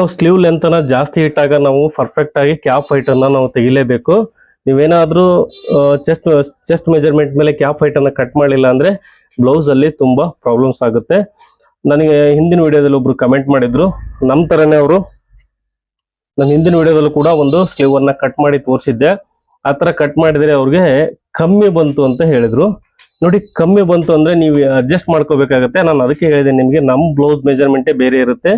ನಾವು sleeve length ಅನ್ನ ಜಾಸ್ತಿ ಇಟ್ಟಾಗ ನಾವು ಪರ್ಫೆಕ್ಟ್ ಆಗಿ ಕ್ಯಾಪ್ ಹೈಟ್ ಅನ್ನ ನಾವು ತೆಗಿಲೇಬೇಕು. ನೀವೇನಾದ್ರೂ ಚೆಸ್ಟ್ ಚೆಸ್ಟ್ ಮೆಜರ್ಮೆಂಟ್ ಮೇಲೆ ಕ್ಯಾಪ್ ಹೈಟ್ ಅನ್ನ ಕಟ್ ಮಾಡಲಿಲ್ಲ ಅಂದ್ರೆ ಬ್ಲೌಸ್ ಅಲ್ಲಿ ತುಂಬಾ ಪ್ರಾಬ್ಲಮ್ಸ್ ಆಗುತ್ತೆ. ನನಗೆ ಹಿಂದಿನ ವಿಡಿಯೋದಲ್ಲಿ ಒಬ್ರು ಕಮೆಂಟ್ ಮಾಡಿದ್ರು. ನಮ್ ತರನೇ ಅವರು. ನಾನು ಹಿಂದಿನ ವಿಡಿಯೋದಲ್ಲೂ ಕೂಡ ಒಂದು ಸ್ಲೀವ್ ಅನ್ನ ಕಟ್ ಮಾಡಿ ತೋರಿಸಿದ್ದೆ. ಆ ತರ ಕಟ್ ಮಾಡಿದ್ರೆ ಅವ್ರಿಗೆ ಕಮ್ಮಿ ಬಂತು ಅಂತ ಹೇಳಿದ್ರು. ನೋಡಿ, ಕಮ್ಮಿ ಬಂತು ಅಂದ್ರೆ ನೀವು ಅಡ್ಜಸ್ಟ್ ಮಾಡ್ಕೋಬೇಕಾಗತ್ತೆ. ನಾನು ಅದಕ್ಕೆ ಹೇಳಿದೆ, ನಿಮ್ಗೆ ನಮ್ ಬ್ಲೌಸ್ ಮೆಜರ್ಮೆಂಟೇ ಬೇರೆ ಇರುತ್ತೆ.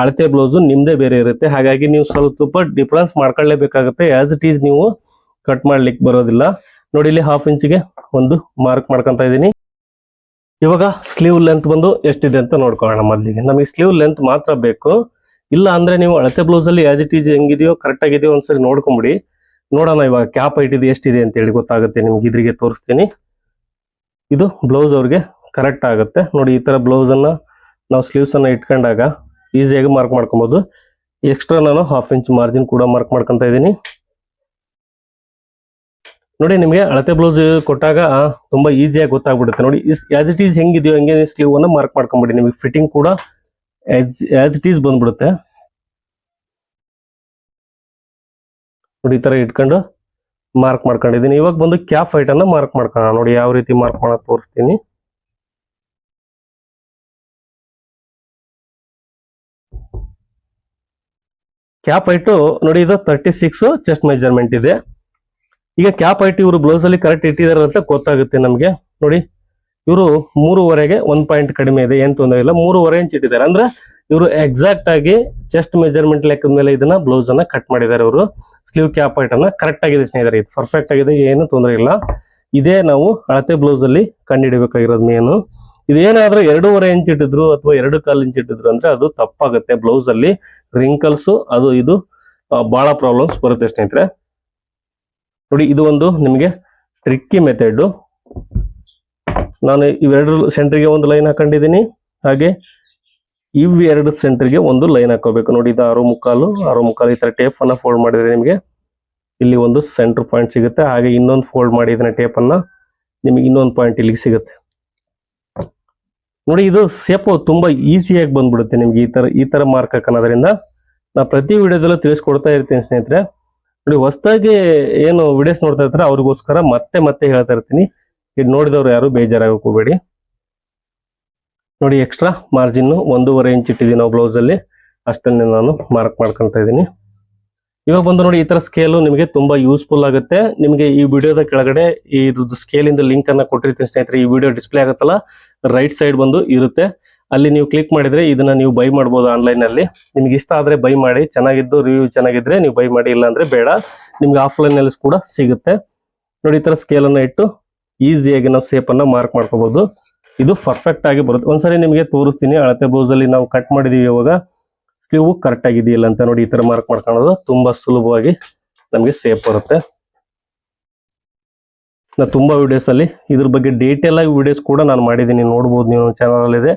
ಅಳತೆ ಬ್ಲೌಸು ನಿಮ್ದೇ ಬೇರೆ ಇರುತ್ತೆ. ಹಾಗಾಗಿ ನೀವು ಸ್ವಲ್ಪ ಡಿಫ್ರೆನ್ಸ್ ಮಾಡ್ಕೊಳ್ಳೇಬೇಕಾಗುತ್ತೆ. ಆಸ್ ಇಟ್ ಈಸ್ ನೀವು ಕಟ್ ಮಾಡ್ಲಿಕ್ಕೆ ಬರೋದಿಲ್ಲ. ನೋಡಿ ಇಲ್ಲಿ ಹಾಫ್ ಇಂಚಿಗೆ ಒಂದು ಮಾರ್ಕ್ ಮಾಡ್ಕೊಂತ ಇದ್ದೀನಿ. ಇವಾಗ ಸ್ಲೀವ್ ಲೆಂತ್ ಬಂದು ಎಷ್ಟಿದೆ ಅಂತ ನೋಡ್ಕೊಳ್ಳೋಣ ಮೊದಲಿಗೆ. ನಮಗೆ ಸ್ಲೀವ್ ಲೆಂತ್ ಮಾತ್ರ ಬೇಕು. ಇಲ್ಲ ಅಂದ್ರೆ ನೀವು ಅಳತೆ ಬ್ಲೌಸ್ ಅಲ್ಲಿ ಇಟ್ ಈಸ್ ಹೆಂಗಿದೆಯೋ ಕರೆಕ್ಟ್ ಆಗಿದೆಯೋ ಒಂದ್ಸರಿ ನೋಡ್ಕೊಂಬಿಡಿ. ನೋಡೋಣ ಇವಾಗ ಕ್ಯಾಪ್ ಹೈಟ್ ಇದು ಎಷ್ಟಿದೆ ಅಂತ ಹೇಳಿ ಗೊತ್ತಾಗುತ್ತೆ. ನಿಮ್ಗೆ ಇದ್ರಿಗೆ ತೋರಿಸ್ತೀನಿ. ಇದು ಬ್ಲೌಸ್ ಅವ್ರಿಗೆ ಕರೆಕ್ಟ್ ಆಗುತ್ತೆ. ನೋಡಿ ಈ ತರ ಬ್ಲೌಸ್ ಅನ್ನ ನಾವು ಸ್ಲೀವ್ಸ್ ಅನ್ನ ಇಟ್ಕೊಂಡಾಗ ಈಸಿಯಾಗಿ ಮಾರ್ಕ್ ಮಾಡ್ಕೊಬೋದು. ಎಕ್ಸ್ಟ್ರಾ ನಾನು ಹಾಫ್ ಇಂಚ್ ಮಾರ್ಜಿನ್ ಕೂಡ ಮಾರ್ಕ್ ಮಾಡ್ಕೊಂತ ಇದ್ದೀನಿ. ನೋಡಿ ನಿಮಗೆ ಅಳತೆ ಬ್ಲೌಸ್ ಕೊಟ್ಟಾಗ ತುಂಬಾ ಈಸಿಯಾಗಿ ಗೊತ್ತಾಗ್ಬಿಡುತ್ತೆ. ನೋಡಿ ಆಸ್ ಇಟ್ ಈಸ್ ಹೆಂಗಿದೆಯೋ ಹಂಗೆ ಸ್ಲೀವ್ ಅನ್ನ ಮಾರ್ಕ್ ಮಾಡ್ಕೊಂಬಿಡಿ. ನಿಮಗೆ ಫಿಟ್ಟಿಂಗ್ ಕೂಡ ಆಸ್ ಇಟ್ ಈಸ್ ಬಂದ್ಬಿಡುತ್ತೆ. ನೋಡಿ ಈ ತರ ಇಟ್ಕೊಂಡು ಮಾರ್ಕ್ ಮಾಡ್ಕೊಂಡಿದ್ದೀನಿ. ಇವಾಗ ಬಂದು ಕ್ಯಾಪ್ ಫೈಟ್ ಮಾರ್ಕ್ ಮಾಡ್ಕೊಳ್ಳೋಣ. ನೋಡಿ ಯಾವ ರೀತಿ ಮಾರ್ಕ್ ಮಾಡೋಕೆ ತೋರಿಸ್ತೀನಿ. ಕ್ಯಾಪ್ ಹೈಟು ನೋಡಿ ಇದು ತರ್ಟಿ ಸಿಕ್ಸ್ ಚೆಸ್ಟ್ ಮೆಜರ್ಮೆಂಟ್ ಇದೆ. ಈಗ ಕ್ಯಾಪ್ ಹೈಟ್ ಇವರು ಬ್ಲೌಸ್ ಅಲ್ಲಿ ಕರೆಕ್ಟ್ ಇಟ್ಟಿದ್ದಾರೆ ಅಂತ ಗೊತ್ತಾಗುತ್ತೆ ನಮಗೆ. ನೋಡಿ, ಇವರು ಮೂರುವರೆಗೆ ಒನ್ ಪಾಯಿಂಟ್ ಕಡಿಮೆ ಇದೆ, ಏನ್ ತೊಂದರೆ ಇಲ್ಲ. ಮೂರುವರೆ ಇಂಚ್ ಇಟ್ಟಿದ್ದಾರೆ. ಅಂದ್ರೆ ಇವರು ಎಕ್ಸಾಕ್ಟ್ ಆಗಿ ಚೆಸ್ಟ್ ಮೆಜರ್ಮೆಂಟ್ ಲೆಕ್ಕದ ಮೇಲೆ ಇದನ್ನ ಬ್ಲೌಸ್ ಅನ್ನ ಕಟ್ ಮಾಡಿದ್ದಾರೆ ಅವರು ಸ್ಲೀವ್ ಕ್ಯಾಪ್ ಹೈಟ್ ಅನ್ನ ಕರೆಕ್ಟ್ ಆಗಿದೆ ಸ್ನೇಹಿತರೆ, ಇದು ಪರ್ಫೆಕ್ಟ್ ಆಗಿದೆ, ಏನು ತೊಂದರೆ ಇಲ್ಲ. ಇದೇ ನಾವು ಅಳತೆ ಬ್ಲೌಸ್ ಅಲ್ಲಿ ಕಂಡುಹಿಡಬೇಕಾಗಿರೋದು ಮೇನು ಇದೇನಾದ್ರೂ ಎರಡೂವರೆ ಇಂಚ್ ಇಟ್ಟಿದ್ರು ಅಥವಾ ಎರಡು ಕಾಲು ಇಂಚ್ ಇಟ್ಟಿದ್ರು ಅಂದ್ರೆ ಅದು ತಪ್ಪಾಗುತ್ತೆ ಬ್ಲೌಸ್ ಅಲ್ಲಿ. ರಿಂಕಲ್ಸ್ ಅದು ಇದು ಬಹಳ ಪ್ರಾಬ್ಲಮ್ಸ್ ಬರುತ್ತೆ ಸ್ನೇಹಿತರೆ. ನೋಡಿ, ಇದು ಒಂದು ನಿಮಗೆ ಟ್ರಿಕ್ಕಿ ಮೆಥಡ್ ನಾನು ಇವೆರಡು ಸೆಂಟ್ರಿಗೆ ಒಂದು ಲೈನ್ ಹಾಕೊಂಡಿದ್ದೀನಿ. ಹಾಗೆ ಇವೆರಡು ಸೆಂಟ್ರಿಗೆ ಒಂದು ಲೈನ್ ಹಾಕೋಬೇಕು ನೋಡಿ, ಇದು ಆರು ಮುಕ್ಕಾಲು ಆರು ಮುಕ್ಕಾಲು ಈ ತರ ಟೇಪ್ ಅನ್ನ ಫೋಲ್ಡ್ ಮಾಡಿದ್ರೆ ನಿಮಗೆ ಇಲ್ಲಿ ಒಂದು ಸೆಂಟರ್ ಪಾಯಿಂಟ್ ಸಿಗುತ್ತೆ. ಹಾಗೆ ಇನ್ನೊಂದು ಫೋಲ್ಡ್ ಮಾಡಿ ಇದನ್ನ ಟೇಪ್ ಅನ್ನ ನಿಮಗೆ ಇನ್ನೊಂದು ಪಾಯಿಂಟ್ ಇಲ್ಲಿಗೆ ಸಿಗುತ್ತೆ. ನೋಡಿ, ಇದು ಸೇಪು ತುಂಬಾ ಈಸಿಯಾಗಿ ಬಂದ್ಬಿಡುತ್ತೆ ನಿಮ್ಗೆ ಈ ತರ ಈ ತರ ಮಾರ್ಕ್ ಹಾಕೋದ್ರಿಂದ ನಾ ಪ್ರತಿ ವಿಡಿಯೋದಲ್ಲೂ ತಿಳಿಸ್ಕೊಡ್ತಾ ಇರ್ತೀನಿ ಸ್ನೇಹಿತರೆ. ನೋಡಿ, ಹೊಸದಾಗಿ ಏನು ವಿಡಿಯೋಸ್ ನೋಡ್ತಾ ಇರ್ತಾರೆ, ಅವ್ರಿಗೋಸ್ಕರ ಮತ್ತೆ ಮತ್ತೆ ಹೇಳ್ತಾ ಇರ್ತೀನಿ. ಇದು ನೋಡಿದವ್ರು ಯಾರು ಬೇಜಾರಾಗಕ್ಕೆ ಹೋಗ್ಬೇಡಿ. ನೋಡಿ ಎಕ್ಸ್ಟ್ರಾ ಮಾರ್ಜಿನ್ ಒಂದೂವರೆ ಇಂಚ್ ಇಟ್ಟಿದ್ದೀನಿ ನಾವು ಬ್ಲೌಸ್ ಅಲ್ಲಿ. ಅಷ್ಟನ್ನೇ ನಾನು ಮಾರ್ಕ್ ಮಾಡ್ಕೊತಾ ಇದ್ದೀನಿ. ಇವಾಗ ಬಂದು ನೋಡಿ ಈ ತರ ಸ್ಕೇಲು ನಿಮಗೆ ತುಂಬಾ ಯೂಸ್ಫುಲ್ ಆಗುತ್ತೆ. ನಿಮಗೆ ಈ ವಿಡಿಯೋದ ಕೆಳಗಡೆ ಇದ್ರದ್ದು ಸ್ಕೇಲ್ ಇಂದ ಲಿಂಕ್ ಅನ್ನ ಕೊಟ್ಟಿರ್ತೀನಿ ಸ್ನೇಹಿತರೆ, ಈ ವಿಡಿಯೋ ಡಿಸ್ಪ್ಲೇ ಆಗುತ್ತಲ್ಲ ರೈಟ್ ಸೈಡ್ ಬಂದು ಇರುತ್ತೆ. ಅಲ್ಲಿ ನೀವು ಕ್ಲಿಕ್ ಮಾಡಿದ್ರೆ ಇದನ್ನ ನೀವು ಬೈ ಮಾಡಬಹುದು ಆನ್ಲೈನ್ ಅಲ್ಲಿ. ನಿಮ್ಗೆ ಇಷ್ಟ ಆದ್ರೆ ಬೈ ಮಾಡಿ, ಚೆನ್ನಾಗಿದ್ದು ರಿವ್ಯೂ ಚೆನ್ನಾಗಿದ್ರೆ ನೀವು ಬೈ ಮಾಡಿ ಇಲ್ಲ ಅಂದ್ರೆ ಬೇಡ. ನಿಮ್ಗೆ ಆಫ್ಲೈನ್ ಅಲ್ಲಿ ಕೂಡ ಸಿಗುತ್ತೆ. ನೋಡಿ ಈ ತರ ಸ್ಕೇಲ್ ಅನ್ನ ಇಟ್ಟು ಈಸಿಯಾಗಿ ನಾವು ಸೇಪ್ ಅನ್ನ ಮಾರ್ಕ್ ಮಾಡ್ಕೋಬಹುದು ಇದು ಪರ್ಫೆಕ್ಟ್ ಆಗಿ ಬರುತ್ತೆ. ಒಂದ್ಸರಿ ನಿಮಗೆ ತೋರಿಸ್ತೀನಿ, ಅಳತೆ ಬ್ಲೌಸ್ ಅಲ್ಲಿ ನಾವು ಕಟ್ ಮಾಡಿದೀವಿ ಇವಾಗ. ಸ್ಲೀವ್ ಕರೆಕ್ಟ್ ಆಗಿದೆಯಲ್ಲ ಅಂತ ನೋಡಿ ಈ ತರ ಮಾರ್ಕ್ ಮಾಡ್ಕೊಳ್ಳೋದು ತುಂಬಾ ಸುಲಭವಾಗಿ ನಮಗೆ ಸೇಫ್ ಬರುತ್ತೆ. ನಾ ತುಂಬಾ ವಿಡಿಯೋಸ್ ಅಲ್ಲಿ ಇದ್ರ ಬಗ್ಗೆ ಡೀಟೇಲ್ ಆಗಿ ವಿಡಿಯೋಸ್ ಕೂಡ ನಾನು ಮಾಡಿದ್ದೀನಿ, ನೋಡ್ಬೋದು ನೀವು ಚಾನಲ್ ಇದೆ.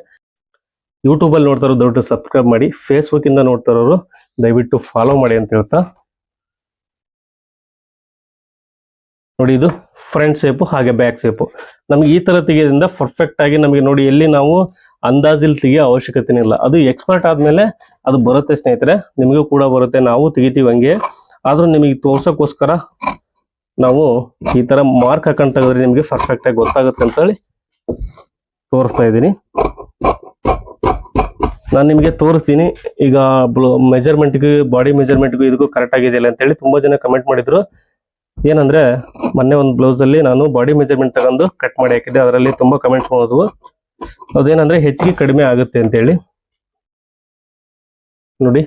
ಯೂಟ್ಯೂಬ್ ಅಲ್ಲಿ ನೋಡ್ತಾರೋ ದಯವಿಟ್ಟು ಸಬ್ಸ್ಕ್ರೈಬ್ ಮಾಡಿ ಫೇಸ್ಬುಕ್ ಇಂದ ನೋಡ್ತಾರೋರು ದಯವಿಟ್ಟು ಫಾಲೋ ಮಾಡಿ ಅಂತ ಹೇಳ್ತಾ. ನೋಡಿ ಇದು ಫ್ರಂಟ್ ಶೇಪು ಹಾಗೆ ಬ್ಯಾಕ್ ಶೇಪು ನಮ್ಗೆ ಈ ತರ ತೆಗೆಯೋದ್ರಿಂದ ಪರ್ಫೆಕ್ಟ್ ಆಗಿ ನಮಗೆ ನೋಡಿ ಎಲ್ಲಿ ನಾವು ಅಂದಾಜಿಲ್ ತೆಗಿಯೋ ಅವಶ್ಯಕತೆ ಇಲ್ಲ. ಅದು ಎಕ್ಸ್ಪರ್ಟ್ ಆದಮೇಲೆ ಅದು ಬರುತ್ತೆ ಸ್ನೇಹಿತರೆ. ನಿಮಗೂ ಕೂಡ ಬರುತ್ತೆ. ನಾವು ತೆಗಿತೀವಿ ಹಂಗೆ. ಆದ್ರೂ ನಿಮಗೆ ತೋರ್ಸಕ್ಕೋಸ್ಕರ ನಾವು ಈ ತರ ಮಾರ್ಕ್ ಹಾಕೊಂಡ್ ತೆಗೆದ್ರೆ ನಿಮಗೆ ಪರ್ಫೆಕ್ಟ್ ಆಗಿ ಗೊತ್ತಾಗುತ್ತೆ ಅಂತ ಹೇಳಿ ತೋರಿಸ್ತಾ ಇದ್ದೀನಿ. ನಾನು ನಿಮಗೆ ತೋರಿಸ್ತೀನಿ. ಈಗ ಮೆಜರ್ಮೆಂಟ್ಗೂ ಬಾಡಿ ಮೆಜರ್ಮೆಂಟ್ಗೂ ಇದಕ್ಕೂ ಕರೆಕ್ಟ್ ಆಗಿದೆಯಲ್ಲ ಅಂತ ಹೇಳಿ ತುಂಬಾ ಜನ ಕಮೆಂಟ್ ಮಾಡಿದ್ರು. ಏನಂದ್ರೆ ಮೊನ್ನೆ ಒಂದು ಬ್ಲೌಸ್ ಅಲ್ಲಿ ನಾನು ಬಾಡಿ ಮೆಜರ್ಮೆಂಟ್ ತಗೊಂಡು ಕಟ್ ಮಾಡಿ ಹಾಕಿದ್ದೆ. ಅದರಲ್ಲಿ ತುಂಬಾ ಕಮೆಂಟ್ಸ್ ಹೋದವು ಅದೇನಂದ್ರೆ ಹೆಚ್ಚಿಗೆ ಕಡಿಮೆ ಆಗುತ್ತೆ ಅಂತ ಹೇಳಿ ನೋಡಿ,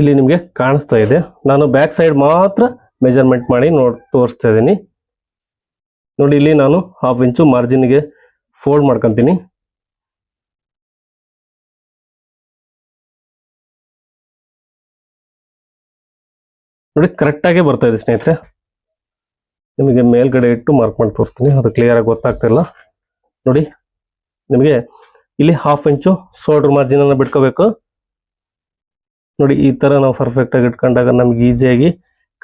ಇಲ್ಲಿ ನಿಮಗೆ ಕಾಣಿಸ್ತಾ ಇದೆ. ನಾನು ಬ್ಯಾಕ್ ಸೈಡ್ ಮಾತ್ರ ಮೆಜರ್ಮೆಂಟ್ ಮಾಡಿ ನೋಡ್, ತೋರಿಸ್ತಾ ಇದ್ದೀನಿ. ನೋಡಿ, ಇಲ್ಲಿ ನಾನು ಹಾಫ್ ಇಂಚು ಮಾರ್ಜಿನ್ಗೆ ಫೋಲ್ಡ್ ಮಾಡ್ಕೊತೀನಿ. ನೋಡಿ ಕರೆಕ್ಟಾಗೆ ಬರ್ತಾ ಇದೆ ಸ್ನೇಹಿತರೆ. ನಿಮಗೆ ಮೇಲ್ಗಡೆ ಇಟ್ಟು ಮಾರ್ಕ್ ಮಾಡಿ ತೋರಿಸ್ತೀನಿ. ಅದು ಕ್ಲಿಯರ್ ಆಗಿ ಗೊತ್ತಾಗ್ತಿಲ್ಲ ನೋಡಿ ನಿಮಗೆ ಇಲ್ಲಿ ಹಾಫ್ ಇಂಚು ಶೋಲ್ಡರ್ ಮಾರ್ಜಿನ್ ಅನ್ನು ಬಿಟ್ಕೋಬೇಕು. ನೋಡಿ, ಈ ತರ ನಾವು ಪರ್ಫೆಕ್ಟ್ ಆಗಿ ಇಟ್ಕೊಂಡಾಗ ನಮ್ಗೆ ಈಸಿಯಾಗಿ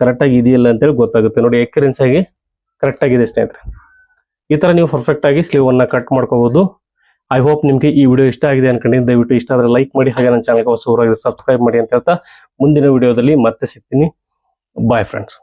ಕರೆಕ್ಟ್ ಆಗಿ ಇದೆಯಲ್ಲ ಅಂತೇಳಿ ಗೊತ್ತಾಗುತ್ತೆ. ನೋಡಿ ಎಕ್ರೆನ್ಸ್ ಆಗಿ ಕರೆಕ್ಟ್ ಆಗಿದೆ ಸ್ನೇಹಿತರೆ. ಈ ತರ ನೀವು ಪರ್ಫೆಕ್ಟ್ ಆಗಿ ಸ್ಲೀವ್ ಅನ್ನ ಕಟ್ ಮಾಡ್ಕೋಬಹುದು ಐ ಹೋಪ್ ನಿಮಗೆ ಈ ವಿಡಿಯೋ ಇಷ್ಟ ಆಗಿದೆ ಅನ್ಕೊಂಡು ದಯವಿಟ್ಟು ಇಷ್ಟ ಆದ್ರೆ ಲೈಕ್ ಮಾಡಿ, ಹಾಗೆ ನನ್ನ ಚಾನಲ್ಗೆ ಹೊಸಬರಾಗಿ ಸಬ್ಸ್ಕ್ರೈಬ್ ಮಾಡಿ ಅಂತ ಹೇಳ್ತಾ ಮುಂದಿನ ವಿಡಿಯೋದಲ್ಲಿ ಮತ್ತೆ ಸಿಗ್ತೀನಿ. Bye friends